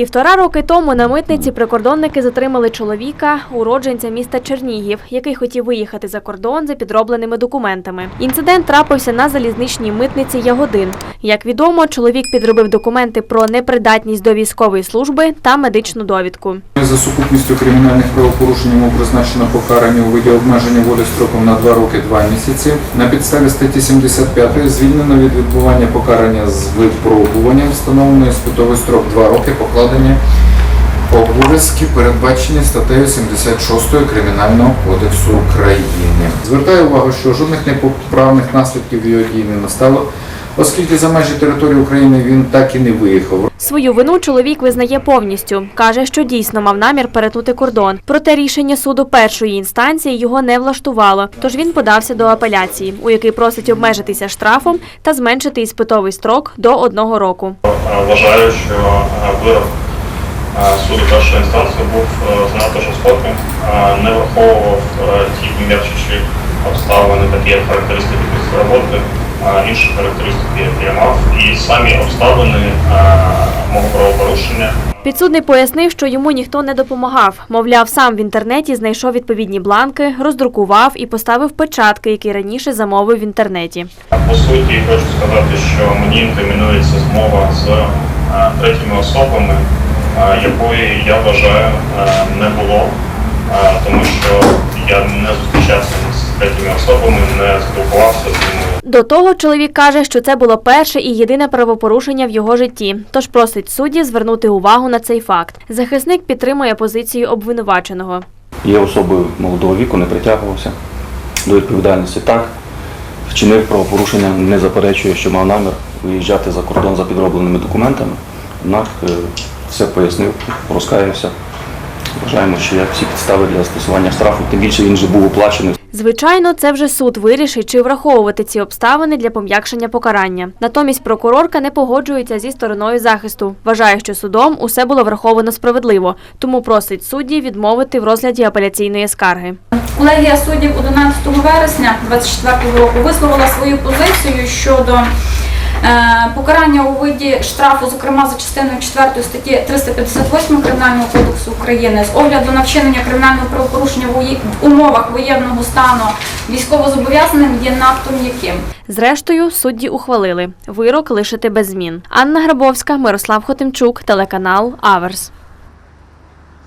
Півтора роки тому на митниці прикордонники затримали чоловіка, уродженця міста Чернігів, який хотів виїхати за кордон за підробленими документами. Інцидент трапився на залізничній митниці Ягодин. Як відомо, чоловік підробив документи про непридатність до військової служби та медичну довідку. За сукупністю кримінальних правопорушень йому призначено покарання у виді обмеження волі строком на 2 роки 2 місяці. На підставі статті 75 звільнено від відбування покарання з випробуванням, встановлено іспитовий строк 2 роки покладення обов'язки, передбачені статтею 76 Кримінального кодексу України. Звертаю увагу, що жодних непоправних наслідків його дій не настало, оскільки за межі території України він так і не виїхав. Свою вину чоловік визнає повністю. Каже, що дійсно мав намір перетнути кордон. Проте рішення суду першої інстанції його не влаштувало. Тож він подався до апеляції, у який просить обмежитися штрафом та зменшити іспитовий строк до одного року. Е, Вважаю, що е, вирок е, суду першої інстанції був занадто жорстоким, не враховував ті м'ячучі обставини, такі як характеристики після роботи, інші характеристики, які я мав, і самі обставини мого правопорушення. Підсудний пояснив, що йому ніхто не допомагав. Мовляв, сам в інтернеті знайшов відповідні бланки, роздрукував і поставив печатки, які раніше замовив в інтернеті. По суті, хочу сказати, що мені інкримінується змова з е, третіми особами, е, якої я вважаю е, не було, тому що я не зустрічався з третіми особами, не спілкувався з ними. До того чоловік каже, що це було перше і єдине правопорушення в його житті, тож просить судді звернути увагу на цей факт. Захисник підтримує позицію обвинуваченого. Є особою молодого віку, не притягувався до відповідальності. Так, вчинив правопорушення, не заперечує, що мав намір виїжджати за кордон за підробленими документами. Однак е, все пояснив, розкаявся. Вважаємо, що є всі підстави для застосування штрафу, тим більше він вже був оплачений. Звичайно, це вже суд вирішить, чи враховувати ці обставини для пом'якшення покарання. Натомість прокурорка не погоджується зі стороною захисту. Вважає, що судом усе було враховано справедливо, тому просить судді відмовити в розгляді апеляційної скарги. Колегія суддів 11 вересня 2024 року висловила свою позицію щодо покарання у виді штрафу, зокрема за частиною 4 статті 358 Кримінального кодексу України з огляду на вчинення кримінального правопорушення в умовах воєнного стану військовозобов'язаним є надто м'яким. Зрештою, судді ухвалили вирок лишити без змін. Анна Грабовська, Мирослав Хотимчук, телеканал Аверс.